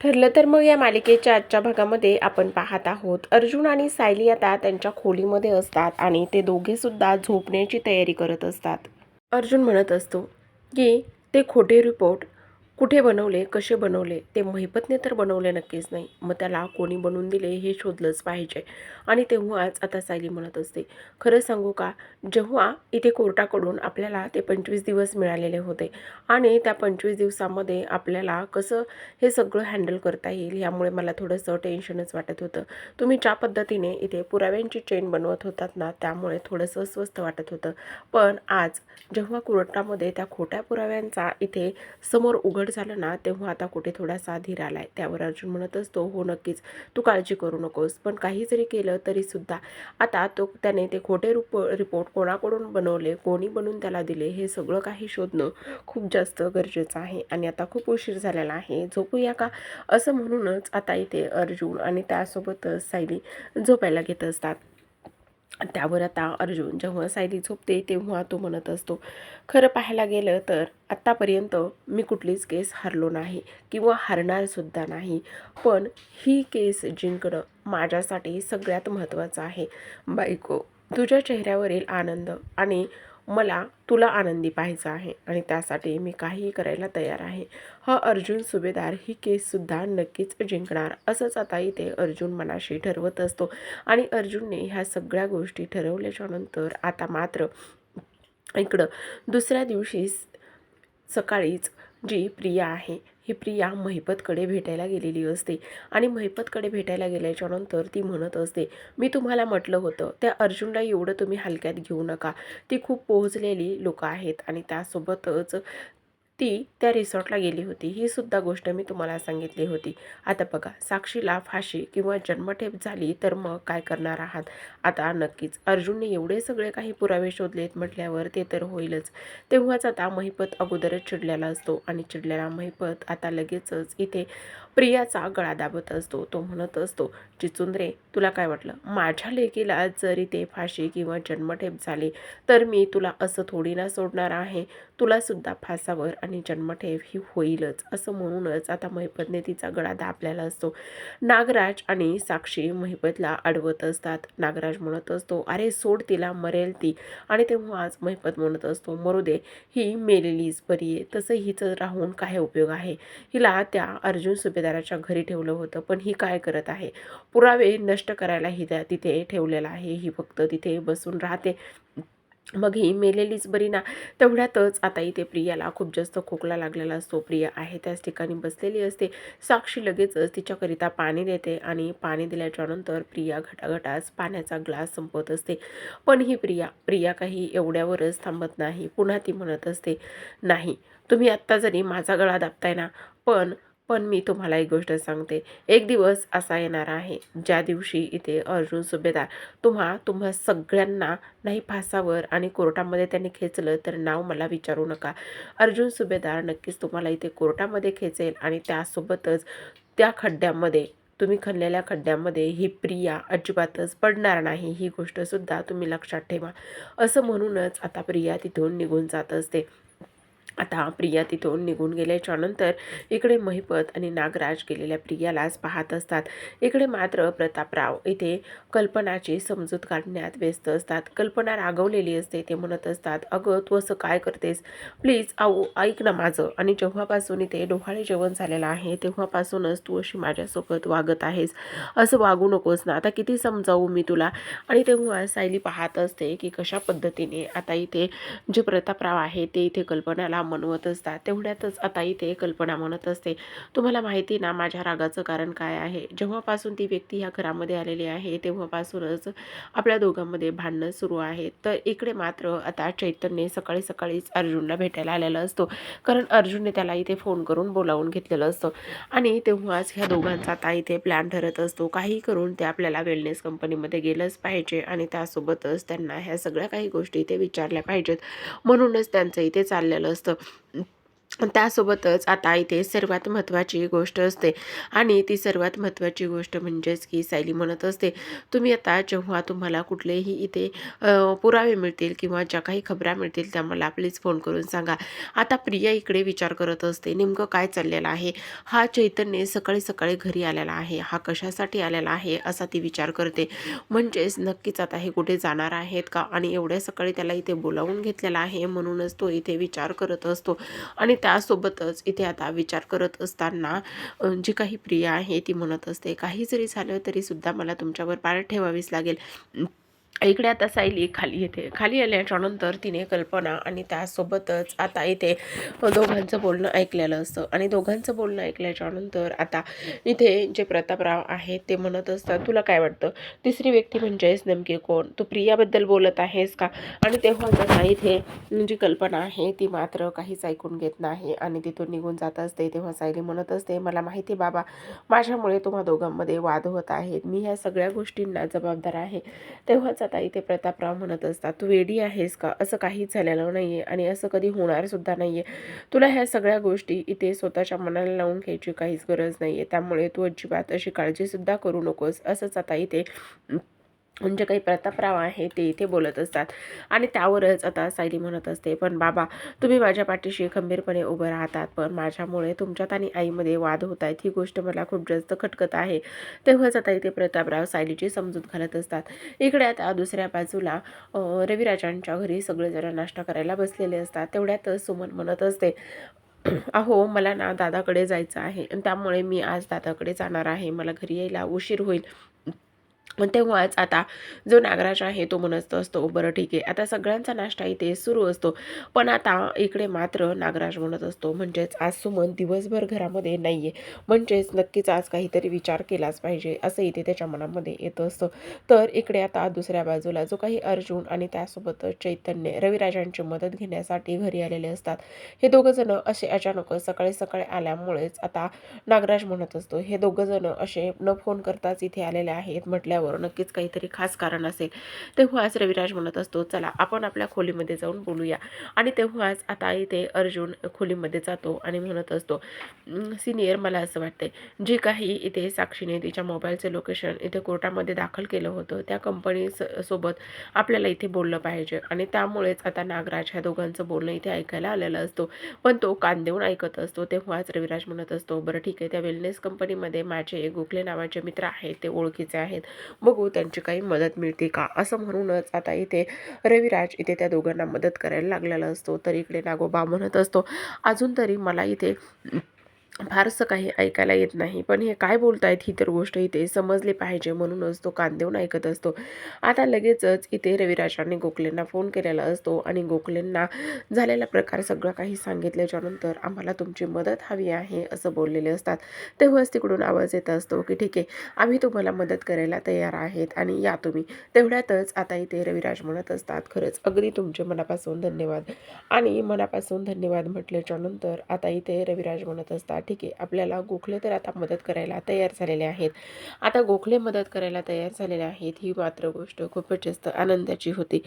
ठरलं तर मग या मालिकेच्या आजच्या भागामध्ये आपण पाहत आहोत. अर्जुन आणि सायली आता त्यांच्या खोलीमध्ये असतात आणि ते दोघे सुद्धा झोपण्याची तयारी करत असतात. अर्जुन म्हणत असतो की ते खोटे रिपोर्ट कुठे बनवले कसे बनवले ते महिपतने तर बनवले नक्कीच नाही. मग त्याला कोणी बनवून दिले हे शोधलंच पाहिजे. आणि तेव्हाच आता सायली म्हणत असते खरं सांगू का जेव्हा इथे कोर्टाकडून आपल्याला ते पंचवीस दिवस मिळालेले होते आणि त्या पंचवीस दिवसामध्ये आपल्याला कसं हे सगळं हँडल करता येईल यामुळे मला थोडंसं टेन्शनच वाटत होतं. तुम्ही ज्या पद्धतीने इथे पुराव्यांची चेन बनवत होतात ना त्यामुळे थोडंसं अस्वस्थ वाटत होतं. पण आज जेव्हा कोर्टामध्ये त्या खोट्या पुराव्यांचा इथे समोर उघड झालं ना तेव्हा आता कुठे थोडासा धीर आलाय. त्यावर अर्जुन म्हणत असतो हो नक्कीच. तू काळजी करू नकोस. पण काही जरी केलं तरीसुद्धा आता तो त्याने ते खोटे रूप रिपोर्ट कोणाकडून बनवले कोणी बनवून त्याला दिले हे सगळं काही शोधणं खूप जास्त गरजेचं आहे. आणि आता खूप उशीर झालेला आहे. झोपूया का? असं म्हणूनच आता इथे अर्जुन आणि त्यासोबतच सायली झोपायला घेत असतात. त्यावर आता अर्जुन जेव्हा सायली झोपते तेव्हा तो म्हणत असतो खरं पाहायला गेलं तर आत्तापर्यंत मी कुठलीच केस हरलो नाही किंवा हरणारसुद्धा नाही. पण ही केस जिंकणं माझ्यासाठी सगळ्यात महत्त्वाचं आहे. बायको तुझ्या चेहऱ्यावरील आनंद आणि मला तुला आनंदी पाहायचं आहे आणि त्यासाठी मी काहीही करायला तयार आहे. हा अर्जुन सुभेदार ही केससुद्धा नक्कीच जिंकणार. असंच आता इथे अर्जुन मनाशी ठरवत असतो. आणि अर्जुनने ह्या सगळ्या गोष्टी ठरवल्याच्या नंतर आता मात्र इकडं दुसऱ्या दिवशी सकाळीच जी प्रिया आहे ही प्रिया महिपतकडे भेटायला गेलेली असते. आणि महिपतकडे भेटायला गेल्याच्यानंतर ती म्हणत असते मी तुम्हाला म्हटलं होतं त्या अर्जुनला एवढं तुम्ही हलक्यात घेऊ नका. ती खूप पोहोचलेली लोकं आहेत आणि त्यासोबतच ती त्या रिसॉर्टला गेली होती. ही सुद्धा गोष्ट मी तुम्हाला सांगितली होती. आता बघा साक्षीला फाशी किंवा जन्मठेप झाली तर मग काय करणार आहात? आता नक्कीच अर्जुनने एवढे सगळे काही पुरावे शोधलेत म्हटल्यावर ते तर होईलच. तेव्हाच आता महिपत अगोदरच चिडलेला असतो आणि चिडलेला महिपत आता लगेचच इथे प्रियाचा गळा दाबत असतो तो म्हणत असतो चिचुंद्रे तुला काय वाटलं? माझ्या लेकीला जरी ते फाशी किंवा जन्मठेप झाली तर मी तुला असं थोडी ना सोडणार आहे. तुलासुद्धा फासावर आणि जन्मठेप ही होईलच असं म्हणूनच आता महिपतने तिचा गळा दाबलेला असतो. नागराज आणि साक्षी महिपतला अडवत असतात. नागराज म्हणत असतो अरे सोड तिला मरेल ती. आणि तेव्हाच महिपत म्हणत असतो मरू दे ही मेलेलीच बरी आहे तसं हिचं राहून काय उपयोग आहे? हिला त्या अर्जुन सुभेदाराच्या घरी ठेवलं होतं पण ही काय करत आहे? पुरावे नष्ट करायला ही त्या तिथे ठेवलेला आहे. ही फक्त तिथे बसून राहते. मग ही मेलेलीच बरी ना? तेवढ्यातच आता इथे प्रियाला खूप जास्त खोकला लागलेला असतो. प्रिया आहे त्याच ठिकाणी बसलेली असते. साक्षी लगेचच तिच्याकरिता पाणी देते आणि पाणी दिल्याच्या नंतर प्रिया घटाघटाच पाण्याचा ग्लास संपवत असते. पण ही प्रिया प्रिया काही एवढ्यावरच थांबत नाही. पुन्हा ती म्हणत असते नाही तुम्ही आत्ता जरी माझा गळा दाबताय ना पण पण मी तुम्हाला एक गोष्ट सांगते. एक दिवस असा येणार आहे ज्या दिवशी इथे अर्जुन सुभेदार तुम्हा तुम्हा सगळ्यांना नाही फासावर आणि कोर्टामध्ये त्यांनी खेचलं तर नाव मला विचारू नका. अर्जुन सुभेदार नक्कीच तुम्हाला इथे कोर्टामध्ये खेचेल आणि त्यासोबतच त्या खड्ड्यामध्ये तुम्ही खणलेल्या खड्ड्यामध्ये ही प्रिया अजिबातच पडणार नाही ही गोष्टसुद्धा तुम्ही लक्षात ठेवा. असं म्हणूनच आता प्रिया तिथून निघून जात असते. आता प्रिया तिथून निघून गेल्याच्यानंतर इकडे महिपत आणि नागराज गेलेल्या प्रियालाच पाहत असतात. इकडे मात्र प्रतापराव इथे कल्पनाची समजूत काढण्यात व्यस्त असतात. कल्पना रागवलेली असते. ते म्हणत असतात अगं तू असं काय करतेस? प्लीज आऊ ऐक ना माझं. आणि जेव्हापासून इथे डोहाळे जेवण झालेलं आहे तेव्हापासूनच तू अशी माझ्यासोबत वागत आहेस. असं वागू नकोस ना. आता किती समजावू मी तुला? आणि तेव्हा सायली पाहत असते की कशा पद्धतीने आता इथे जे प्रतापराव आहे ते इथे कल्पनाला म्हणवत असतात. तेवढ्यातच आता इथे कल्पना म्हणत असते. तुम्हाला माहिती ना माझ्या रागाचं कारण काय आहे? जेव्हापासून ती व्यक्ती ह्या घरामध्ये आलेली आहे तेव्हापासूनच आपल्या दोघांमध्ये भांडणं सुरू आहे तर इकडे मात्र आता चैतन्य सकाळी सकाळीच अर्जुनला भेटायला आलेला असतो. कारण अर्जुनने त्याला इथे फोन करून बोलावून घेतलेलं असतं. आणि तेव्हाच ह्या दोघांचा आता इथे प्लॅन ठरत असतो. काही करून ते आपल्याला वेलनेस कंपनीमध्ये गेलंच पाहिजे आणि त्यासोबतच त्यांना ह्या सगळ्या काही गोष्टी इथे विचारल्या पाहिजेत. म्हणूनच त्यांचं इथे चाललेलं असतं. 嗯。त्यासोबतच आता इथे सर्वात महत्त्वाची गोष्ट असते. आणि ती सर्वात महत्त्वाची गोष्ट म्हणजेच की सायली म्हणत असते तुम्ही आता जेव्हा तुम्हाला कुठलेही इथे पुरावे मिळतील किंवा ज्या काही खबरा मिळतील त्या मला प्लीज फोन करून सांगा. आता प्रिया इकडे विचार करत असते नेमकं काय चाललेलं आहे? हा चैतन्य सकाळी सकाळी घरी आलेला आहे. हा कशासाठी आलेला आहे? असा ती विचार करते. म्हणजेच नक्कीच आता हे कुठे जाणार आहेत का? आणि एवढ्या सकाळी त्याला इथे बोलावून घेतलेला आहे म्हणूनच तो इथे विचार करत असतो. आणि त्या त्यासोबतच इथे आता विचार करत असताना जी काही प्रिया आहे ती म्हणत असते काही जरी झालं तरी सुद्धा मला तुमच्यावर पार ठेवावीच लागेल. इकडे आता सायली खाली येते. खाली आल्याच्यानंतर तिने कल्पना आणि त्यासोबतच आता इथे दोघांचं बोलणं ऐकलेलं असतं. आणि दोघांचं बोलणं ऐकल्याच्यानंतर आता इथे जे प्रतापराव आहेत ते म्हणत असतात तुला काय वाटतं? तिसरी व्यक्ती म्हणजेच नेमकी कोण? तू प्रियाबद्दल बोलत आहेस का? आणि तेव्हा आता इथे जी कल्पना आहे ती मात्र काहीच ऐकून घेत नाही आणि तिथून निघून जात असते. तेव्हा सायली म्हणत असते मला माहिती बाबा माझ्यामुळे तुम्हा दोघांमध्ये वाद होत आहेत. मी ह्या सगळ्या गोष्टींना जबाबदार आहे. तेव्हाच आता इथे प्रतापराव म्हणत असतात तू वेडी आहेस का? असं काहीच झालेलं नाही आहे आणि असं कधी होणार सुद्धा नाही आहे तुला ह्या सगळ्या गोष्टी इथे स्वतःच्या मनाला लावून घ्यायची काहीच गरज नाही आहे त्यामुळे तू अजिबात अशी काळजीसुद्धा करू नकोस. असंच आता इथे म्हणजे काही प्रतापराव आहे ते इथे बोलत असतात. आणि त्यावरच आता सायली म्हणत असते पण बाबा तुम्ही माझ्या पाठीशी खंबीरपणे उभं राहतात पण माझ्यामुळे तुमच्यात आणि आईमध्ये वाद होत आहेत ही गोष्ट मला खूप जास्त खटकत आहे. तेव्हाच आता इथे प्रतापराव सायलीची समजूत घालत असतात. इकडे आता दुसऱ्या बाजूला रविराजांच्या घरी सगळेजण नाश्ता करायला बसलेले असतात. तेवढ्यातच सुमन म्हणत असते अहो मला ना दादाकडे जायचं आहे. आणि त्यामुळे मी आज दादाकडे जाणार आहे. मला घरी यायला उशीर होईल. मग तेव्हाच आता जो नागराज आहे तो म्हणत असतो. बरं ठीक आहे. आता सगळ्यांचा नाश्ता इथे सुरू असतो. पण आता इकडे मात्र नागराज म्हणत असतो म्हणजेच आज सुमन दिवसभर घरामध्ये नाही आहे म्हणजेच नक्कीच आज काहीतरी विचार केलाच पाहिजे. असं इथे त्याच्या मनामध्ये येत असतं. तर इकडे आता दुसऱ्या बाजूला जो काही अर्जुन आणि त्यासोबतच चैतन्य रविराजांची मदत घेण्यासाठी घरी आलेले असतात. हे दोघंजणं असे अचानक सकाळी सकाळी आल्यामुळेच आता नागराज म्हणत असतो हे दोघंजणं असे न फोन करताच इथे आलेले आहेत म्हटल्यावर नक्कीच काहीतरी खास कारण असेल. तेव्हाच रविराज म्हणत असतो चला आपण आपल्या खोलीमध्ये जाऊन बोलूया. आणि तेव्हाच आता इथे अर्जुन खोलीमध्ये जातो आणि म्हणत असतो सिनियर मला असं वाटते जे काही इथे साक्षीने तिच्या मोबाईलचं लोकेशन इथे कोर्टामध्ये दाखल केलं होतं त्या कंपनी सोबत आपल्याला इथे बोललं पाहिजे. आणि त्यामुळेच आता नागराज ह्या दोघांचं बोलणं इथे ऐकायला आलेलं असतो. पण तो कान देऊन ऐकत असतो. तेव्हाच रविराज म्हणत असतो बरं ठीक आहे त्या वेलनेस कंपनीमध्ये माझे गोखले नावाचे मित्र आहेत ते ओळखीचे आहेत. बघू त्यांची काही मदत मिळते का? असं म्हणूनच आता इथे रविराज इथे त्या दोघांना मदत करायला लागलेला असतो. तर इकडे नागोबा म्हणत असतो अजून तरी मला इथे फारसं काही ऐकायला येत नाही. पण हे काय बोलतायत ही तर गोष्ट इथे समजली पाहिजे म्हणूनच तो कान देऊन ऐकत असतो. आता लगेचच इथे रविराजांनी गोखलेंना फोन केलेला असतो आणि गोखलेंना झालेला प्रकार सगळं काही सांगितल्याच्यानंतर आम्हाला तुमची मदत हवी आहे असं बोललेले असतात. तेव्हाच तिकडून आवाज येत असतो की ठीक आहे आम्ही तुम्हाला मदत करायला तयार आहेत आणि या तुम्ही. तेवढ्यातच आता इथे रविराज म्हणत असतात खरंच अगदी तुमचे मनापासून धन्यवाद. आणि मनापासून धन्यवाद म्हटल्याच्यानंतर आता इथे रविराज म्हणत असतात ठीक आहे. आपल्याला गोखले तर आता मदत करायला तयार झालेले आहेत. आता गोखले मदत करायला तयार झालेले आहेत ही मात्र गोष्ट खूपच जास्त आनंदाची होती.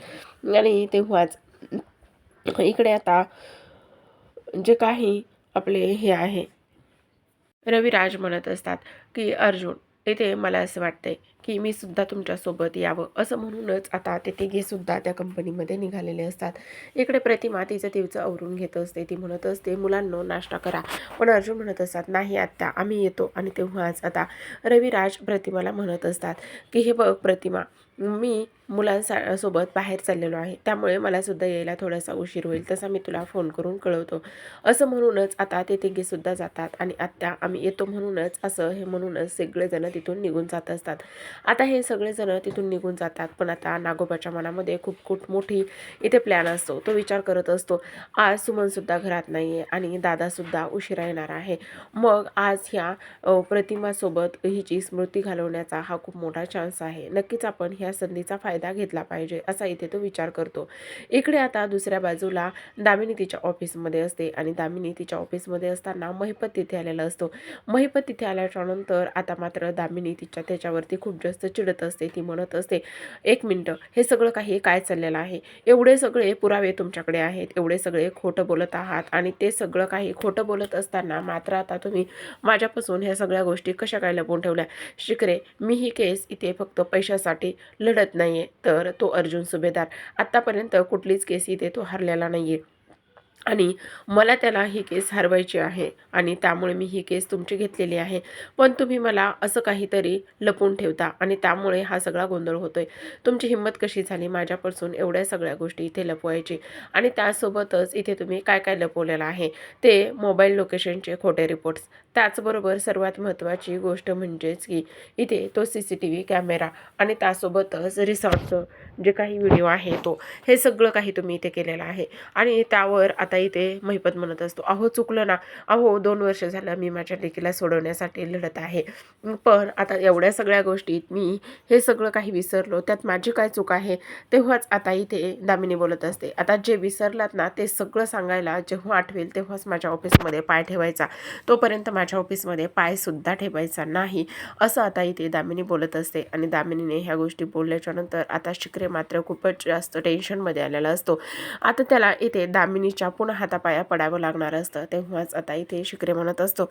आणि तेव्हाच इकडे आता जे काही आपले हे आहे रविराज म्हणत असतात की अर्जुन तिथे मला असं वाटतंय की मी सुद्धा तुमच्यासोबत यावं. असं म्हणूनच आता ते तिघेसुद्धा त्या कंपनीमध्ये निघालेले असतात. इकडे प्रतिमा तिचं तिचं आवरून घेत असते. ती म्हणत असते मुलांनो नाश्ता करा. पण अर्जुन म्हणत असतात नाही आत्ता आम्ही येतो. आणि तेव्हाच आता रविराज प्रतिमाला म्हणत असतात की हे बघ प्रतिमा मी मुलांसा सोबत बाहेर चाललेलो आहे. त्यामुळे मला सुद्धा यायला थोडासा उशीर होईल. तसा मी तुला फोन करून कळवतो. असं म्हणूनच आता ते तिघेसुद्धा जातात आणि आत्ता आम्ही येतो म्हणूनच असं हे म्हणूनच सगळेजणं तिथून निघून जात असतात. आता हे सगळेजणं तिथून निघून जातात. पण आता नागोबाच्या मनामध्ये खूप खूप मोठी इथे प्लॅन असतो. तो विचार करत असतो आज सुमनसुद्धा घरात नाही आहे आणि दादासुद्धा उशिरा येणार आहे. मग आज ह्या प्रतिमासोबत हिची स्मृती घालवण्याचा हा खूप मोठा चान्स आहे. नक्कीच आपण ह्या संधीचा फायदा फायदा घेतला पाहिजे असा इथे तो विचार करतो. इकडे आता दुसऱ्या बाजूला दामिनी तिच्या ऑफिसमध्ये असते आणि दामिनी तिच्या ऑफिसमध्ये असताना महिपत तिथे आलेला असतो. महिपत तिथे आल्याच्यानंतर आता मात्र दामिनी तिच्या त्याच्यावरती खूप जास्त चिडत असते ती म्हणत असते एक मिनटं हे सगळं काही काय चाललेलं आहे? एवढे सगळे पुरावे तुमच्याकडे आहेत एवढे सगळे खोटं बोलत आहात आणि ते सगळं काही खोटं बोलत असताना मात्र आता तुम्ही माझ्यापासून ह्या सगळ्या गोष्टी कशा काय लपवून ठेवल्या? शिकरे मी ही केस इथे फक्त पैशासाठी लढत नाही आहे तर तो अर्जुन सुभेदार आत्तापर्यंत कुठलीच केस इथे तो हरलेला नाही आहे आणि मला त्याला ही केस हरवायची आहे आणि त्यामुळे मी ही केस तुमची घेतलेली आहे. पण तुम्ही मला असं काहीतरी लपवून ठेवता आणि त्यामुळे हा सगळा गोंधळ होतोय. तुमची हिंमत कशी झाली माझ्यापासून एवढ्या सगळ्या गोष्टी इथे लपवायची? आणि त्यासोबतच इथे तुम्ही काय काय लपवलेलं आहे? ते मोबाईल लोकेशनचे खोटे रिपोर्ट्स त्याचबरोबर सर्वात महत्त्वाची गोष्ट म्हणजेच की इथे तो C C T V camera आणि त्यासोबतच रिसॉर्टचं जे काही व्हिडिओ आहे तो हे सगळं काही तुम्ही इथे केलेलं आहे. आणि त्यावर आता इथे महिपत म्हणत असतो अहो चुकलं ना. अहो दोन वर्ष झालं मी माझ्या लेकीला सोडवण्यासाठी लढत आहे. पण आता एवढ्या सगळ्या गोष्टीत मी हे सगळं काही विसरलो. त्यात माझी काय चूक आहे? तेव्हाच आता इथे दामिनी बोलत असते आता जे विसरलात ना ते सगळं सांगायला जेव्हा आठवेल तेव्हाच माझ्या ऑफिसमध्ये पाय ठेवायचा. तोपर्यंत माझ्या ऑफिसमध्ये पायसुद्धा ठेवायचा नाही असं आता इथे दामिनी बोलत असते. आणि दामिनीने ह्या गोष्टी बोलल्याच्या नंतर आता शिकरे मात्र खूपच जास्त टेन्शनमध्ये आलेला असतो. आता त्याला इथे दामिनीच्या पुन्हा हातापाया पडावं लागणार असतं तेव्हाच आता इथे शिकरे म्हणत असतो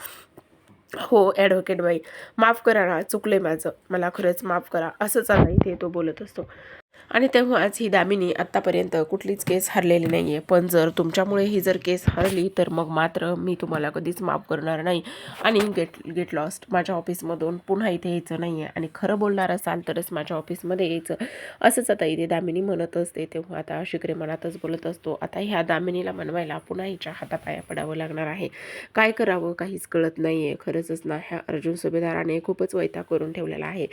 हो ॲडव्होकेट बाई माफ करा ना चुकले माझं. मला खरंच माफ करा असंच आता इथे तो बोलत असतो. आणि तेव्हाच ही दामिनी आत्तापर्यंत कुठलीच केस हरलेली नाही आहे पण जर तुमच्यामुळे ही जर केस हरली तर मग मात्र मी तुम्हाला कधीच माफ करणार नाही. आणि गेट गेट लॉस्ट माझ्या ऑफिसमधून पुन्हा इथे यायचं नाही आहे आणि खरं बोलणार असाल तरच माझ्या ऑफिसमध्ये यायचं. असंच आता इथे दामिनी म्हणत असते. तेव्हा आता शिकरे मनातच बोलत असतो आता ह्या दामिनीला मनवायला पुन्हा हिच्या हातापाया पडावं लागणार आहे. काय करावं काहीच कळत नाही आहे खरंच ना ह्या अर्जुन सुभेदाराने खूपच वैताग करून ठेवलेला आहे.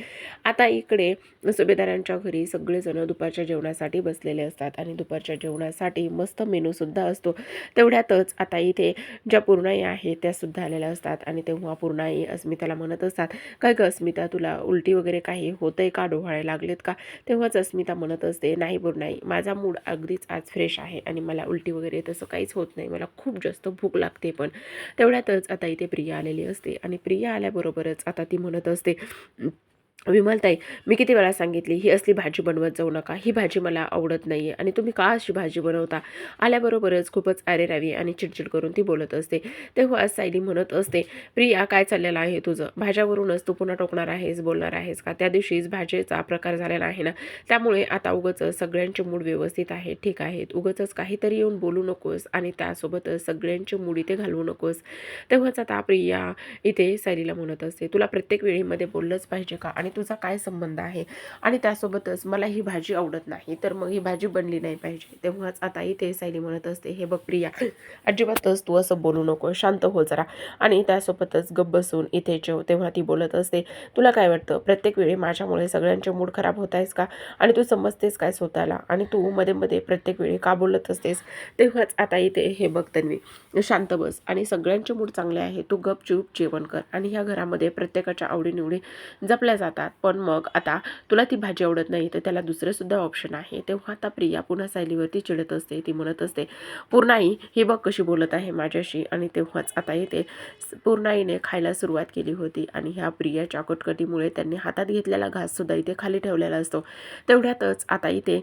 आता इकडे सुभेदारांच्या घरी सगळेजण दुपारच्या जेवणासाठी बसलेले असतात आणि दुपारच्या जेवणासाठी मस्त मेनूसुद्धा असतो. तेवढ्यातच आता इथे ज्या पूर्णाई आहेत त्या सुद्धा आलेल्या असतात आणि तेव्हा पूर्णाई अस्मिताला म्हणत असतात काय गं अस्मिता तुला उलटी वगैरे काही होतंय का? डोहाळे लागलेत का? तेव्हाच अस्मिता म्हणत असते नाही पूर्णाई माझा मूड अगदीच आज फ्रेश आहे आणि मला उलटी वगैरे तसं काहीच होत नाही. मला खूप जास्त भूक लागते पण. तेवढ्यातच आता इथे प्रिया आलेली असते आणि प्रिया आल्याबरोबरच आता ती म्हणत असते विमलताई मी किती वेळा सांगितली ही असली भाजी बनवत जाऊ नका ही भाजी मला आवडत नाही आहे आणि तुम्ही का अशी भाजी बनवता? आल्याबरोबरच खूपच आरेरावी आणि चिडचिड करून ती बोलत असते. तेव्हा सायली म्हणत असते प्रिया काय चाललेलं आहे तुझं? भाज्यावरूनच तू पुन्हा टोकणार आहेस बोलणार आहेस का? त्या दिवशीच भाजीचा प्रकार झालेला आहे ना? त्यामुळे आता उगच सगळ्यांचे मूड व्यवस्थित आहे ठीक आहेत उगच काहीतरी येऊन बोलू नकोस आणि त्यासोबतच सगळ्यांचे मूड इथे घालवू नकोस. तेव्हाच आता प्रिया इथे सायलीला म्हणत असते तुला प्रत्येक वेळीमध्ये बोललंच पाहिजे का? आणि तुझा काय संबंध आहे? आणि त्यासोबतच मला ही भाजी आवडत नाही तर मग ही भाजी बनली नाही पाहिजे. तेव्हाच आता इथे सायली म्हणत असते हे बघ प्रिया अजिबातच तू असं बोलू नको शांत हो जरा. आणि त्यासोबतच गप्प बसून इथे जेव तेव्हा ती बोलत असते तुला काय वाटतं प्रत्येक वेळी माझ्यामुळे सगळ्यांचे मूड खराब होत आहेस का? आणि तू समजतेस काय स्वतःला? आणि तू मध्ये मध्ये प्रत्येक वेळी का बोलत असतेस? तेव्हाच आता इथे हे बघ तन्वी शांत बस. आणि सगळ्यांचे मूड चांगले आहे तू गपचूप जेवण कर. आणि ह्या घरामध्ये प्रत्येकाच्या आवडीनिवडी जपल्या जातात. पण मग आता तुला ती भाजी आवडत नाही तर त्याला दुसरंसुद्धा ऑप्शन आहे. तेव्हा आता प्रिया पुन्हा सायलीवरती चिडत असते. ती म्हणत असते पूर्णाई ही बघ कशी बोलत आहे माझ्याशी. आणि तेव्हाच आता येते पूर्णाईने खायला सुरुवात केली होती. आणि ह्या प्रियाच्या कटकटीमुळे त्यांनी हातात घेतलेला घाससुद्धा इथे खाली ठेवलेला असतो. तेवढ्यातच आता इथे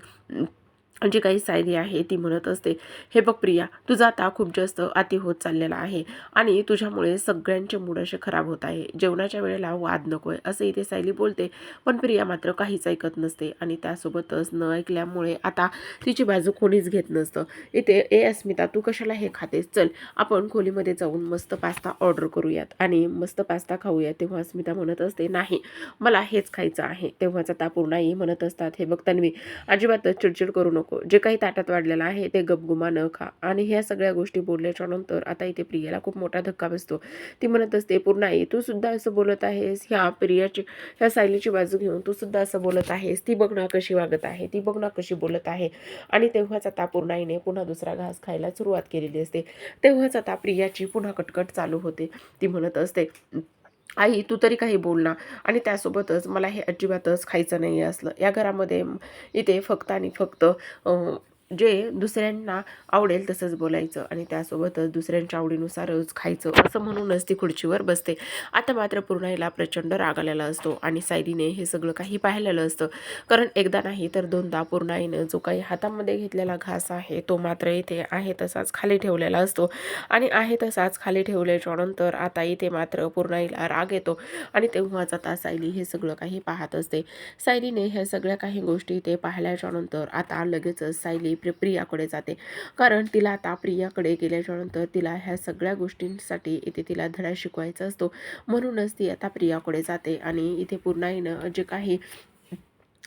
जी काही सायली आहे ती म्हणत असते हे बघ प्रिया तुझा आता खूप जास्त अति होत चाललेला आहे आणि तुझ्यामुळे सगळ्यांचे मूड असे खराब होत आहे. जेवणाच्या वेळेला वाद नको आहे असं इथे सायली बोलते. पण प्रिया मात्र काहीच ऐकत नसते आणि त्यासोबतच न ऐकल्यामुळे आता तिची बाजू कोणीच घेत नसतं. इथे ए अस्मिता तू कशाला हे खातेस? चल आपण खोलीमध्ये जाऊन मस्त पास्ता ऑर्डर करूयात आणि मस्त पास्ता खाऊयात. तेव्हा अस्मिता म्हणत असते नाही मला हेच खायचं आहे. तेव्हाच आता पूर्णाई म्हणत असतात हे बघ तन्वी अजिबातच चिडचिड करू नको. नको. जे काही ताटात वाढलेलं आहे ते गपगुमा न खा. आणि ह्या सगळ्या गोष्टी बोलल्याच्या नंतर आता इथे प्रियाला खूप मोठा धक्का बसतो. ती म्हणत असते पूर्ण आई तू सुद्धा असं बोलत आहेस? ह्या प्रियाची ह्या सायलीची बाजू घेऊन तू सुद्धा असं बोलत आहेस? ती बघणं कशी वागत आहे. ती बघणं कशी बोलत आहे. आणि तेव्हाच आता पूर्ण आईने पुन्हा दुसरा घास खायला सुरुवात केलेली असते. तेव्हाच आता प्रियाची पुन्हा कटकट चालू होते. ती म्हणत असते आई तू तरी काही बोल ना. आणि त्यासोबतच मला हे अजिबातच खायचं नाही आहे असलं. या घरामध्ये इथे फक्त आणि फक्त जे दुसऱ्यांना आवडेल तसंच बोलायचं आणि त्यासोबतच दुसऱ्यांच्या आवडीनुसारच खायचं असं म्हणूनच ती खुर्चीवर बसते. आता मात्र पूर्णाईला प्रचंड राग आलेला असतो आणि सायलीने हे सगळं काही पाहिलेलं असतं. कारण एकदा नाही तर दोनदा पूर्णाईनं जो काही हातामध्ये घेतलेला घास आहे तो मात्र इथे आहे तसाच खाली ठेवलेला असतो. आणि आहे तसाच खाली ठेवल्याच्या नंतर आता इथे मात्र पूर्णाईला राग येतो आणि तेव्हाच आता सायली हे सगळं काही पाहत असते. सायलीने ह्या सगळ्या काही गोष्टी इथे पाहिल्याच्यानंतर आता लगेचच सायली प्रि प्रियाकडे जाते. कारण तिला आता प्रियाकडे गेल्याच्यानंतर तिला ह्या सगळ्या गोष्टींसाठी इथे तिला धडा शिकवायचा असतो. म्हणूनच ती आता प्रियाकडे जाते आणि इथे पूर्णाईनं जे काही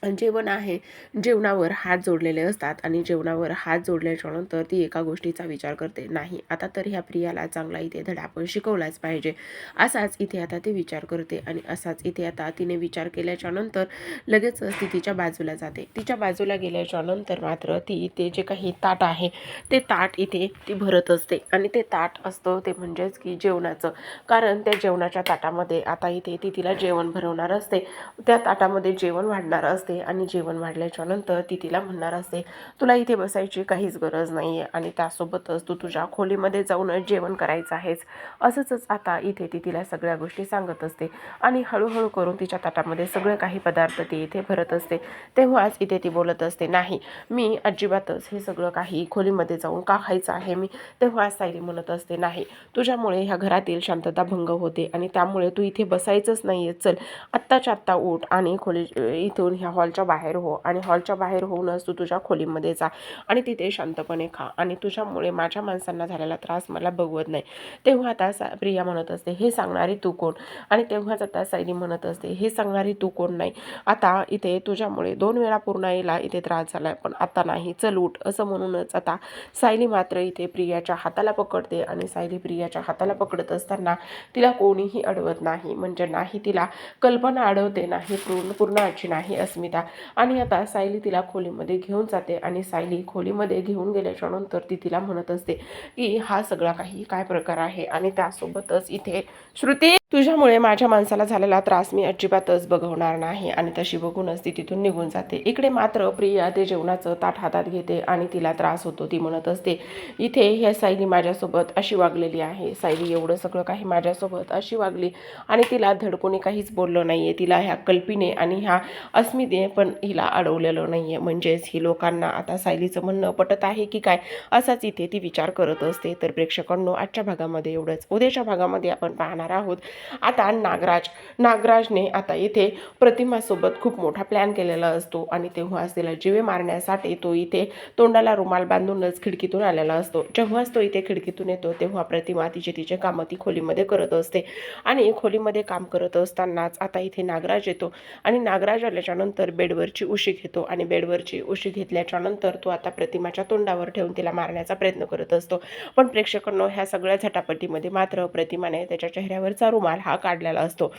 जेवण आहे. जेवणावर हात जोडलेले असतात आणि जेवणावर हात जोडल्याच्यानंतर ती एका गोष्टीचा विचार करते नाही आता तर ह्या प्रियाला चांगला इथे धडा आपण शिकवलाच पाहिजे. असाच इथे आता ती विचार करते आणि असाच इथे आता तिने विचार केल्याच्यानंतर लगेच ती तिच्या बाजूला जाते. तिच्या बाजूला गेल्याच्यानंतर मात्र ती ते जे काही ताट आहे ते ताट इथे ती भरत असते आणि ते ताट असतं ते म्हणजेच की जेवणाचं. कारण त्या जेवणाच्या ताटामध्ये आता इथे ती तिला जेवण भरवणार असते. त्या ताटामध्ये जेवण वाढणार असते. आणि जेवण वाढल्याच्या नंतर ती तिला म्हणणार असते तुला इथे बसायची काहीच गरज नाही आहे आणि त्यासोबतच तू तुझ्या खोलीमध्ये जाऊन जेवण करायचं आहेस. असंच आता इथे ती तिला सगळ्या गोष्टी सांगत असते आणि हळूहळू करून तिच्या ताटामध्ये सगळे काही पदार्थ ती इथे भरत असते. तेव्हाच इथे ती बोलत असते नाही मी अजिबातच हे सगळं काही खोलीमध्ये जाऊन का खायचं आहे मी? तेव्हा सायली म्हणत असते नाही तुझ्यामुळे ह्या घरातील शांतता भंग होते आणि त्यामुळे तू इथे बसायचंच नाही आहे चल आत्ताच्या आत्ता उठ आणि खोली इथून ह्या हॉलच्या बाहेर हो आणि हॉलच्या बाहेर होऊनच तू तुझ्या खोलीमध्ये जा आणि तिथे शांतपणे खा आणि तुझ्यामुळे माझ्या माणसांना झालेला त्रास मला बघवत नाही. तेव्हा आता सा प्रिया म्हणत असते हे सांगणारी तू कोण? आणि तेव्हाच आता सायली म्हणत असते हे सांगणारी तू कोण नाही? आता इथे तुझ्यामुळे दोन वेळा पूर्णाईला इथे त्रास झाला पण आता नाही चल उठ. असं म्हणूनच आता सायली मात्र इथे प्रियाच्या हाताला पकडते आणि सायली प्रियाच्या हाताला पकडत असताना तिला कोणीही अडवत नाही. म्हणजे नाही तिला कल्पना अडवते नाही पूर्ण पूर्णाची नाही अस्मिता. आणि आता सायली तिला खोलीमध्ये घेऊन जाते आणि सायली खोलीमध्ये घेऊन गेल्याच्यानंतर ती तिला म्हणत असते की हा सगळा काही काय प्रकार आहे? आणि त्यासोबतच इथे श्रुती तुझ्यामुळे माझ्या माणसाला झालेला त्रास मी अजिबातच बघवणार नाही. आणि तशी बघूनच ती तिथून निघून जाते. इकडे मात्र प्रिया ते जेवणाचं ताट हातात घेते आणि तिला त्रास होतो ती म्हणत असते इथे ह्या सायली माझ्यासोबत अशी वागलेली आहे. सायली एवढं सगळं काही माझ्यासोबत अशी वागली आणि तिला धडकोणी काहीच बोललं नाही आहे तिला ह्या कल्पीने आणि ह्या अस्मितेने पण हिला अडवलेलं नाही आहे म्हणजेच ही लोकांना आता सायलीचं म्हणणं पटत आहे की काय असाच इथे ती विचार करत असते. तर प्रेक्षकांनो आजच्या भागामध्ये एवढंच. उद्याच्या भागामध्ये आपण पाहणार आहोत आता नागराज नागराजने आता इथे प्रतिमासोबत खूप मोठा प्लॅन केलेला असतो आणि तेव्हाच तिला जीवे मारण्यासाठी तो इथे तोंडाला रुमाल बांधूनच खिडकीतून आलेला असतो. जेव्हाच तो इथे खिडकीतून येतो तेव्हा प्रतिमा तिचे तिचे कामं ती खोलीमध्ये करत असते. आणि खोलीमध्ये काम करत असतानाच आता इथे नागराज येतो आणि नागराज आल्याच्यानंतर बेडवरची उशी घेतो आणि बेडवरची उशी घेतल्याच्यानंतर तो आता प्रतिमाच्या तोंडावर ठेवून तिला मारण्याचा प्रयत्न करत असतो. पण प्रेक्षकांनो ह्या सगळ्या झटापटीमध्ये मात्र प्रतिमाने त्याच्या चेहऱ्यावरचा रुमाल हा काढलेला असतो.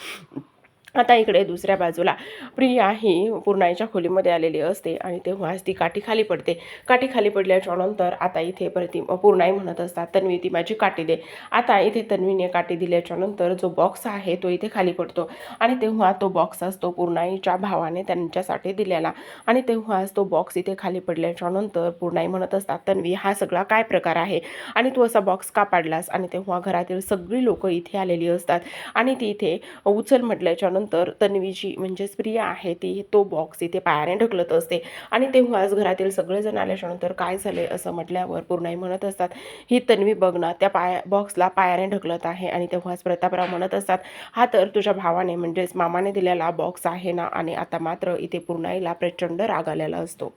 आता इकडे दुसऱ्या बाजूला प्रिया ही पूर्णाईच्या खोलीमध्ये आलेली असते आणि तेव्हाच ती काठी खाली पडते. काठी खाली पडल्याच्या नंतर आता इथे प्रति पूर्णाई म्हणत असतात तन्वी ती माझी काठी दे. आता इथे तन्वीने काठी दिल्याच्या नंतर जो बॉक्स आहे तो इथे खाली पडतो आणि तेव्हा तो बॉक्स असतो पूर्णाईच्या भावाने त्यांच्यासाठी दिलेला आणि तेव्हाच तो बॉक्स इथे खाली पडल्याच्या नंतर पूर्णाई म्हणत असतात तन्वी हा सगळा काय प्रकार आहे? आणि तू असा बॉक्स का पाडलास? आणि तेव्हा घरातील सगळी लोक इथे आलेली असतात आणि ती इथे उचल म्हटल्याच्या नंतर तन्वीची म्हणजेच प्रिया आहे ती तो बॉक्स इथे पायाने ढकलत असते. आणि तेव्हाच घरातील सगळेजण आल्याच्यानंतर काय झाले असं म्हटल्यावर पूर्णाई म्हणत असतात ही तन्वी बघ ना त्या पाया बॉक्सला पायाने ढकलत आहे आणि तेव्हाच प्रतापराव म्हणत असतात हा तर तुझ्या भावाने म्हणजेच मामाने दिलेला बॉक्स आहे ना? आणि आता मात्र इथे पूर्णाईला प्रचंड राग आलेला असतो.